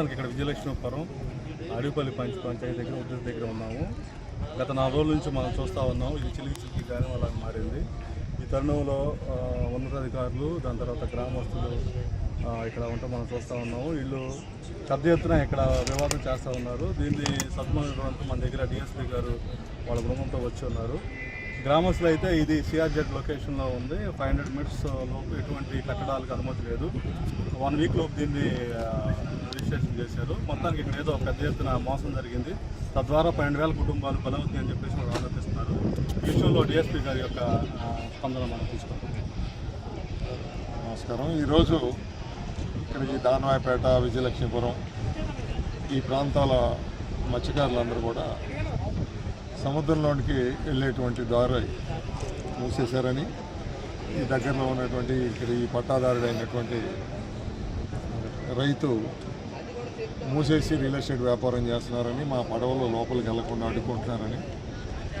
ప్రస్తుతానికి ఇక్కడ విజయలక్ష్మీపురం అడవిపల్లి పంచ పంచాయతీ దగ్గర ఉద్యోగ దగ్గర ఉన్నాము. గత నాలుగు రోజుల నుంచి మనం చూస్తూ ఉన్నాం. ఇది చిలికి చిలికి కానీ వాళ్ళకి మారింది. ఈ తరుణంలో ఉన్నతాధికారులు దాని తర్వాత గ్రామస్తులు ఇక్కడ ఉంటే మనం చూస్తూ ఉన్నాము. వీళ్ళు పెద్ద ఎత్తున ఇక్కడ వివాదం చేస్తూ ఉన్నారు. దీన్ని సద్మనివ్వడంతో మన దగ్గర డిఎస్పీ గారు వాళ్ళ బృందంతో వచ్చి ఉన్నారు. గ్రామస్తులు అయితే ఇది సిఆర్జెడ్ లొకేషన్లో ఉంది. ఫైవ్ హండ్రెడ్ మీటర్స్ లోపు ఎటువంటి కట్టడాలకు అనుమతి లేదు. వన్ వీక్ లోపు దీన్ని రిజిస్ట్రేషన్ చేశారు. మొత్తానికి ఇక్కడ ఏదో పెద్ద ఎత్తున మోసం జరిగింది. తద్వారా పన్నెండు వేల కుటుంబాలు బలవుతాయి అని చెప్పేసి వాళ్ళు ఆలోచిస్తున్నారు ఈ విషయంలో డిఎస్పీ గారి యొక్క స్పందన మనం తీసుకుంటాం. నమస్కారం. ఈరోజు ఇక్కడ ఈ దానవాయపేట విజయలక్ష్మీపురం ఈ ప్రాంతాల మత్స్యకారులందరూ కూడా సముద్రంలోనికి వెళ్ళేటువంటి దారి మూసేశారని ఈ దగ్గరలో ఉన్నటువంటి ఇక్కడ ఈ పట్టాదారుడైనటువంటి రైతు మూసేసి రియల్ ఎస్టేట్ వ్యాపారం చేస్తున్నారని మా పడవలు లోపలికి వెళ్ళకుండా అడ్డుకుంటున్నారని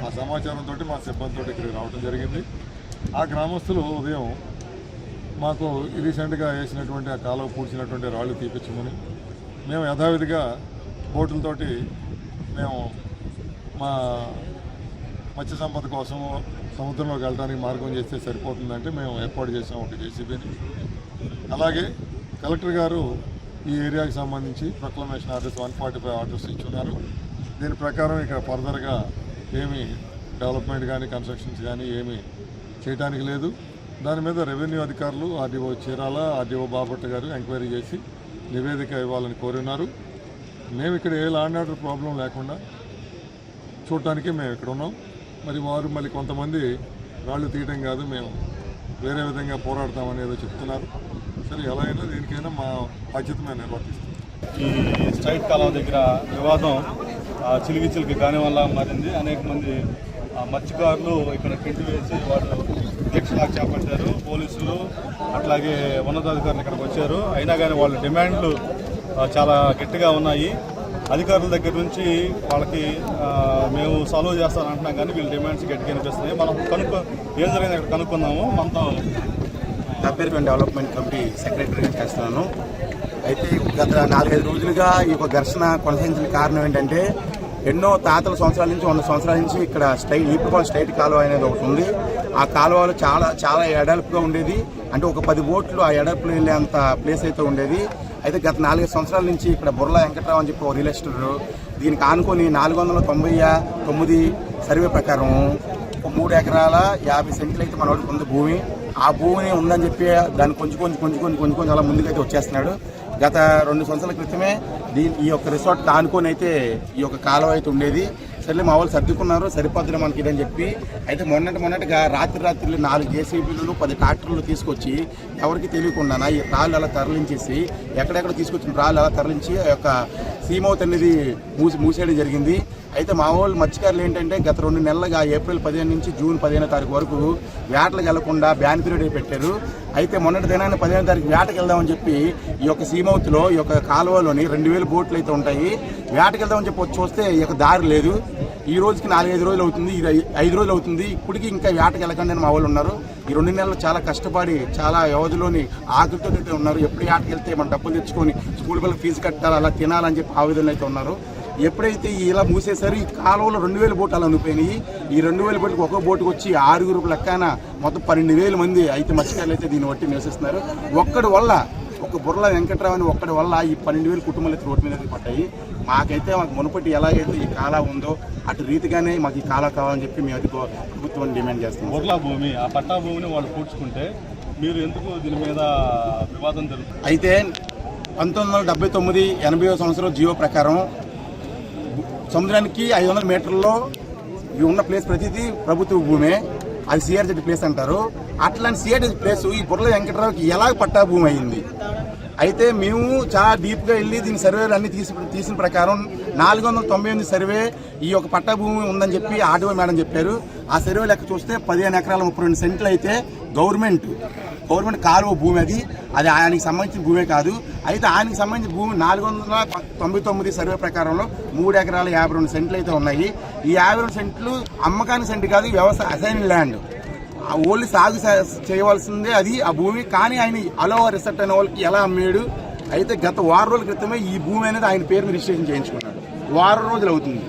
ఆ సమాచారంతో మా సిబ్బందితో ఇక్కడికి రావడం జరిగింది. ఆ గ్రామస్తులు ఉదయం మాకు రీసెంట్గా వేసినటువంటి ఆ కాలువ పూడ్చినటువంటి రాళ్ళు తీపించమని మేము యథావిధిగా బోటులతోటి మేము మా మత్స్య సంపద కోసం సముద్రంలోకి వెళ్ళడానికి మార్గం చేస్తే సరిపోతుందంటే మేము ఏర్పాటు చేసాం ఒక జేసీబీని అలాగే కలెక్టర్ గారు ఈ ఏరియాకి సంబంధించి proclamation orders one forty five orders ఇచ్చున్నారు. దీని ప్రకారం ఇక్కడ ఫర్దర్గా ఏమి డెవలప్మెంట్ కానీ కన్స్ట్రక్షన్స్ కానీ ఏమీ చేయడానికి లేదు. దాని మీద రెవెన్యూ అధికారులు ఆర్డీఓ చీరాల ఆర్డీఓ బాపట్ల గారు ఎంక్వైరీ చేసి నివేదిక ఇవ్వాలని కోరున్నారు మేము ఇక్కడ ఏ ల్యాండ్ ఆర్డర్ ప్రాబ్లం లేకుండా చూడటానికి మేము ఇక్కడ ఉన్నాం. మరి వారు మళ్ళీ కొంతమంది రాళ్ళు తీయడం కాదు మేము వేరే విధంగా పోరాడతామని ఏదో చెప్తున్నారు. సరే ఎలా అయినా దీనికైనా మా బాధ్యత మేము నిర్వర్తిస్తాం ఈ స్ట్రైట్ కాలం దగ్గర వివాదం చిలికి చిలికి కాని వల్ల మారింది. అనేక మంది మత్స్యకారులు ఇక్కడ టెంట్ వేసి వాళ్ళు దీక్షలా చేపట్టారు. పోలీసులు అట్లాగే ఉన్నతాధికారులు ఇక్కడికి వచ్చారు. అయినా కానీ వాళ్ళ డిమాండ్లు చాలా గట్టిగా ఉన్నాయి. అధికారుల దగ్గర నుంచి వాళ్ళకి మేము సాల్వ్ చేస్తానంటున్నాం కానీ వీళ్ళ డిమాండ్స్ గట్టిగా అనిపిస్తున్నాయి మనం కనుక్కో ఏం జరిగింది ఇక్కడ కనుక్కున్నాము మనతో నా పేరు నేను డెవలప్మెంట్ కమిటీ సెక్రటరీగా చేస్తున్నాను. అయితే గత నాలుగైదు రోజులుగా ఈ యొక్క ఘర్షణ కొనసాగించిన కారణం ఏంటంటే ఎన్నో తాతల సంవత్సరాల నుంచి వంద సంవత్సరాల నుంచి ఇక్కడ స్ట్రైట్ ఈపుకోవాలి స్ట్రైట్ కాలువ అనేది ఒకటి ఉంది. ఆ కాలువలో చాలా చాలా ఎడల్పుగా ఉండేది. అంటే ఒక పది బోట్లు ఆ ఎడల్పులో వెళ్ళేంత ప్లేస్ అయితే ఉండేది. అయితే గత నాలుగైదు సంవత్సరాల నుంచి ఇక్కడ బుర్ల వెంకట్రావు అని చెప్పి ఒక రియల్ ఎస్టేట్ దీనికి ఆనుకొని నాలుగు వందల తొంభై తొమ్మిది సర్వే ప్రకారం ఒక మూడు ఎకరాల యాభై సెంట్లు అయితే మనవాడికి ఉంది భూమి. ఆ భూమిని ఉందని చెప్పి దాన్ని కొంచెం కొంచెం కొంచెం కొంచెం కొంచెం కొంచెం అలా ముందుకైతే వచ్చేస్తున్నాడు. గత రెండు సంవత్సరాల క్రితమే దీని ఈ యొక్క రిసార్ట్ ఆనుకొని అయితే ఈ యొక్క కాలువ అయితే ఉండేది. సరే మా వాళ్ళు సర్దుకున్నారు సరిపోతుంది మనకి ఇదని చెప్పి. అయితే మొన్నటి మొన్నటిగా రాత్రి రాత్రి నాలుగు జేసీబీలు పది ట్రాక్టర్లు తీసుకొచ్చి ఎవరికి తెలియకుండా ఈ రాళ్ళు అలా తరలించేసి ఎక్కడెక్కడ తీసుకొచ్చిన రాళ్ళు అలా తరలించి ఆ యొక్క సీమౌత్ అనేది మూసి మూసేయడం జరిగింది. అయితే మా వాళ్ళు మత్స్యకారులు ఏంటంటే గత రెండు నెలలుగా ఏప్రిల్ పదిహేను నుంచి జూన్ పదిహేను తారీఖు వరకు వేటలకు వెళ్ళకుండా బ్యాన్ పీరియడ్ పెట్టారు. అయితే మొన్నటి దినాన్ని పదిహేను తారీఖు వేటకు వెళ్దామని చెప్పి ఈ యొక్క సీమౌత్లో ఈ యొక్క కాలువలోని రెండు వేలు బోట్లు అయితే ఉంటాయి. వేటకు వెళ్దామని చెప్పి వచ్చి చూస్తే ఈ యొక్క దారి లేదు. ఈ రోజుకి నాలుగైదు రోజులు అవుతుంది ఇది ఐదు రోజులు అవుతుంది. ఇప్పటికీ ఇంకా వేటకు వెళ్ళకండి అని మా వాళ్ళు ఉన్నారు. ఈ రెండు నెలలు చాలా కష్టపడి చాలా వ్యవధిలోని ఆకలితో అయితే ఉన్నారు. ఎప్పుడు వేటకి వెళ్తే మనం డబ్బులు తెచ్చుకొని స్కూల్ పిల్లలకు ఫీజు కట్టాలి అలా తినాలని చెప్పి ఆ అయితే ఉన్నారు. ఎప్పుడైతే ఇలా మూసేశారో ఈ కాలువలో రెండు వేల బోట్లు అనిపోయినాయి ఈ రెండు వేల బోట్లకు ఒక్కో బోటుకు వచ్చి ఆరుగురు లెక్కన మొత్తం పన్నెండు వేల మంది అయితే మత్స్యకారులు అయితే దీన్ని బట్టి నివసిస్తున్నారు ఒక్కడి వల్ల ఒక బుర్రల వెంకట్రావు అని ఒక్కడి వల్ల ఈ పన్నెండు వేల కుటుంబాలు అయితే రోడ్డు మీద పడ్డాయి. మాకైతే మాకు మునుపటి ఎలాగైతే ఈ కాలా ఉందో అటు రీతిగానే మాకు ఈ కాలా కావాలని చెప్పి మేము అది ప్రభుత్వాన్ని డిమాండ్ చేస్తున్నాం. బొర్లా భూమి ఆ పట్టా భూమిని వాళ్ళు పూడ్చుకుంటే మీరు ఎందుకు దీని మీద వివాదం జరుగుతుంది అయితే పంతొమ్మిది వందల డెబ్బై తొమ్మిది ఎనభై సంవత్సరం జియో ప్రకారం సముద్రానికి ఐదు వందల మీటర్లో ఈ ఉన్న ప్లేస్ ప్రతిదీ ప్రభుత్వ భూమే. అది సిఆర్జెడ్ ప్లేస్ అంటారు. అట్లాంటి సిఆర్జెడ్ ప్లేస్ ఈ బుర్ర వెంకటరావుకి ఎలా పట్టా భూమి అయింది? అయితే మేము చాలా డీప్గా వెళ్ళి దీని సర్వేలు అన్ని తీసి తీసిన ప్రకారం నాలుగు వందల తొంభై ఎనిమిది సర్వే ఈ యొక్క పట్టా భూమి ఉందని చెప్పి ఆర్డీఓ మేడం చెప్పారు. ఆ సర్వే లెక్క చూస్తే పదిహేను ఎకరాల ముప్పై రెండు సెంట్లు అయితే గవర్నమెంట్ గవర్నమెంట్ కాలువ భూమి అది. అది ఆయనకి సంబంధించిన భూమే కాదు. అయితే ఆయనకి సంబంధించిన భూమి నాలుగు వందల తొంభై తొమ్మిది సర్వే ప్రకారంలో మూడు ఎకరాల యాభై రెండు సెంట్లు అయితే ఉన్నాయి. ఈ యాభై రెండు సెంట్లు అమ్మకానికి సెంట్ కాదు వ్యవసాయ అసైన్ ల్యాండ్. ఆ ఓన్లీ సాగు చేయవలసిందే అది ఆ భూమి. కానీ ఆయన అలో రిసెప్ట్ అనే వాళ్ళకి ఎలా అమ్మాడు? అయితే గత వారం రోజుల క్రితమే ఈ భూమి అనేది ఆయన పేరు రిజిస్ట్రేషన్ చేయించుకున్నాడు. వారం రోజులు అవుతుంది.